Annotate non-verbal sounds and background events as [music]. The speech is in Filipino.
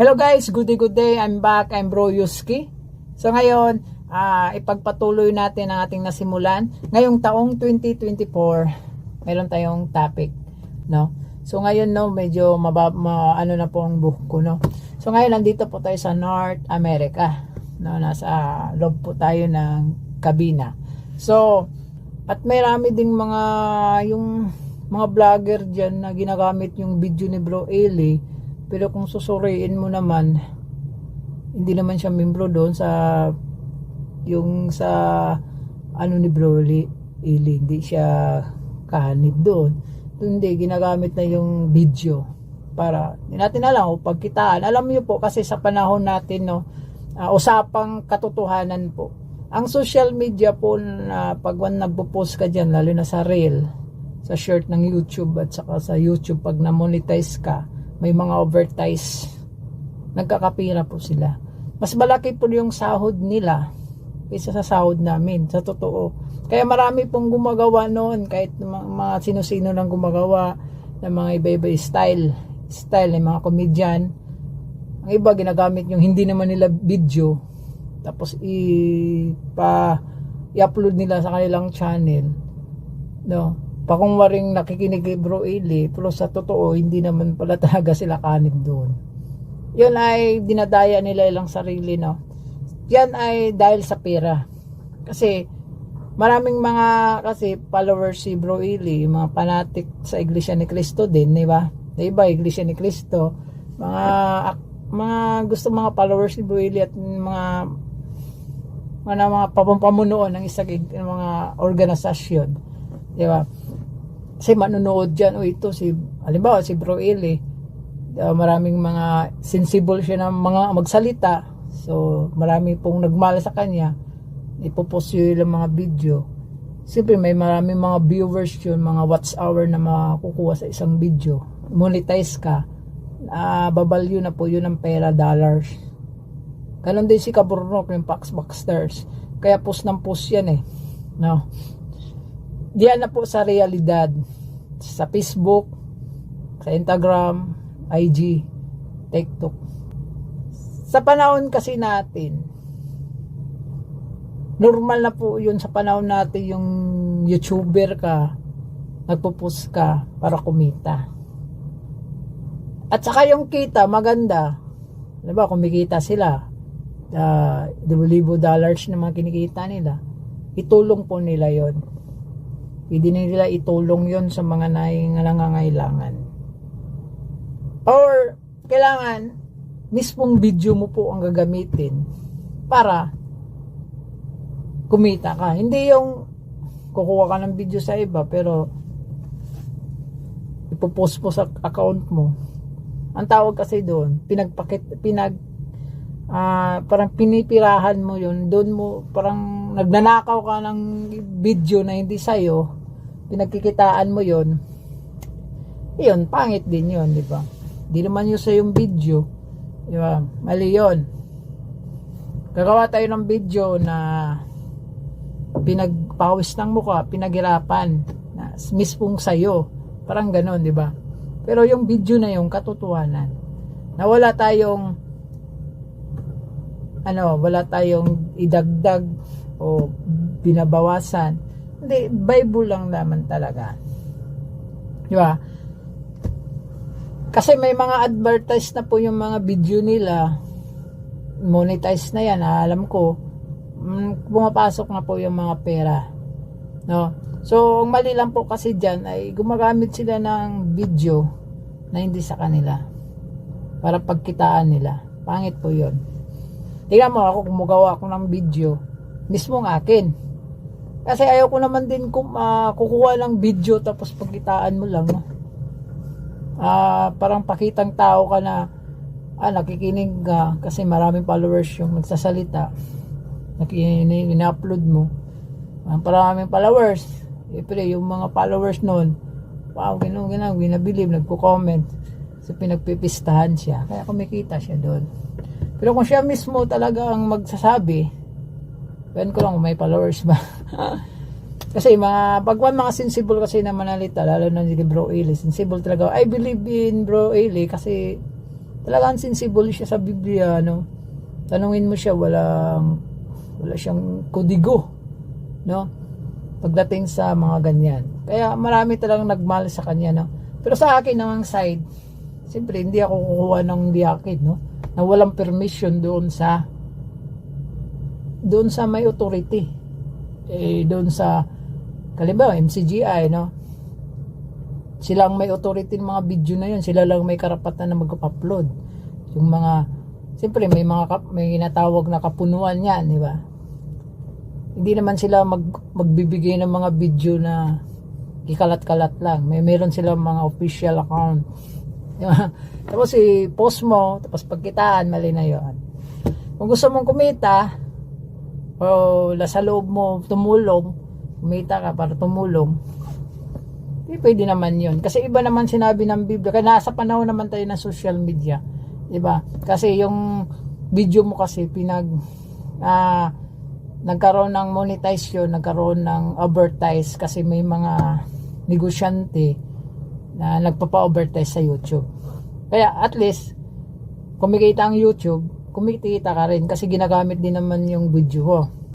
Hello guys, good day, good day. I'm back. I'm Bro Yuski. So ngayon, ah, ipagpatuloy natin ang ating nasimulan. Ngayong taong 2024, meron tayong topic, no? So ngayon no, medyo mabab ma, ano na po ang buhok ko, no? So ngayon nandito po tayo sa North America. No, nasa loob po tayo ng kabina. So, at may rami ding mga yung mga vlogger diyan na ginagamit yung video ni Bro Eli. Pero kung susuriin mo naman, hindi naman siya membro doon sa yung sa ano ni Bro Eli, Eli hindi siya kahanib doon. Hindi, ginagamit na yung video para hindi natin alam o pagkitaan. Alam niyo po kasi sa panahon natin no, ah, usapang katotohanan po. Ang social media po na pag nagpo-post ka diyan lalo na sa reel, sa short ng YouTube at saka sa YouTube pag na-monetize ka, may mga overtise. Nagkakapira po sila. Mas malaki po yung sahod nila kaysa sa sahod namin, sa totoo. Kaya marami pong gumagawa noon, kahit mga, sino-sino lang gumagawa ng mga iba-iba style, style ng mga komedyan. Ang iba ginagamit yung hindi naman nila video, tapos ipa i-upload nila sa kanilang channel. No? Pakungwaring nakikinig kay Bro Eli, pero sa totoo, hindi naman pala talaga sila kanib doon. Yun ay dinadaya nila ilang sarili, no? Yan ay dahil sa pera. Kasi, maraming mga kasi followers si Bro Eli, mga fanatic sa Iglesia ni Cristo din, di ba? Di ba, Iglesia ni Cristo, mga mga gusto mga followers ni Bro Eli at mga mga mga papamunuan ng isang mga organisasyon. Di ba? Kasi manunood dyan, o ito si, halimbawa si Bro Eli, uh, maraming mga sensible siya ng mga magsalita. So, marami pong nagmala sa kanya. Ipopost yun yung mga video. Siyempre, may maraming mga viewers yun, mga watch hour na makukuha sa isang video. Monetize ka. Uh, babalyo na po yun ng pera, dollars. Ganon din si Kaburnok, yung Pax Baxters. Kaya post ng post yan eh. No? Diyan na po sa realidad. Sa Facebook, sa Instagram, IG, TikTok. Sa panahon kasi natin, normal na po yun sa panahon natin yung YouTuber ka, nagpo-post ka para kumita. At saka yung kita, maganda. Diba, kumikita sila. Uh, libo dollars na mga kinikita nila. Itulong po nila yon Pwede nila itulong yon sa mga nangangailangan. Or, kailangan, mismong video mo po ang gagamitin para kumita ka. Hindi yung kukuha ka ng video sa iba pero ipopost mo sa account mo. Ang tawag kasi doon, pinagpakit, pinag, ah parang pinipirahan mo yun. Doon mo, parang nagnanakaw ka ng video na hindi sa'yo. Pinagkikitaan mo yun. Yun, pangit din yun, di ba? Di naman yun sa yung video. Di ba? Mali yun. Gagawa tayo ng video na pinagpawis ng mukha, pinaghirapan na mismong sayo. Parang ganon, di ba? Pero yung video na yung katotohanan. Na wala tayong ano, wala tayong idagdag o binabawasan. Hindi, Bible lang naman talaga. Di ba? Kasi may mga advertise na po yung mga video nila. Monetize na yan, ah, alam ko. Mm, pumapasok na po yung mga pera. No? So, ang mali lang po kasi dyan ay gumagamit sila ng video na hindi sa kanila. Para pagkitaan nila. Pangit po yun. Tingnan mo ako kumugawa ako ng video. Mismo ng akin. Kasi ayaw ko naman din kum, ah, kukuha ng video tapos pagkitaan mo lang. no? Ah, parang pakitang tao ka na ah, nakikinig ka kasi maraming followers yung nagsasalita. Nakikinig, ina-upload mo. Ang maraming followers. Siyempre, yung mga followers nun, wow, gano'n, gano'n, winabilib, nagko-comment. So, pinagpipistahan siya. Kaya kumikita siya doon. Pero kung siya mismo talaga ang magsasabi, Pwede ko lang kung may followers ba. [laughs] kasi mga, pagwan mga sensible kasi na manalita, lalo na ni Bro Eli, sensible talaga. I believe in Bro Eli kasi talagang sensible siya sa Biblia, no? Tanungin mo siya, walang, wala siyang kudigo, no? Pagdating sa mga ganyan. Kaya marami talagang nagmahal sa kanya, no? Pero sa akin namang side, siyempre hindi ako kukuha ng diakid, no? Na walang permission doon sa doon sa may authority. Eh, doon sa kalimbawa, MCGI, no? Silang may authority ng mga video na yun. Sila lang may karapatan na mag-upload. Yung mga, siyempre may mga, may natawag na kapunuan yan, di ba? Hindi naman sila mag, magbibigay ng mga video na ikalat-kalat lang. May meron silang mga official account. Di ba? [laughs] Tapos i-post mo, tapos pagkitaan, mali na yun. Kung gusto mong kumita, o sa loob mo tumulong, kumita ka para tumulong, hindi pwede naman yun. Kasi iba naman sinabi ng Biblia. Kaya nasa panahon naman tayo ng social media. Diba? Kasi yung video mo kasi pinag ah, nagkaroon ng monetize yun, nagkaroon ng advertise kasi may mga negosyante na nagpapa-advertise sa YouTube. Kaya at least, kumikita ang YouTube, kumikita ka rin kasi ginagamit din naman yung video mo.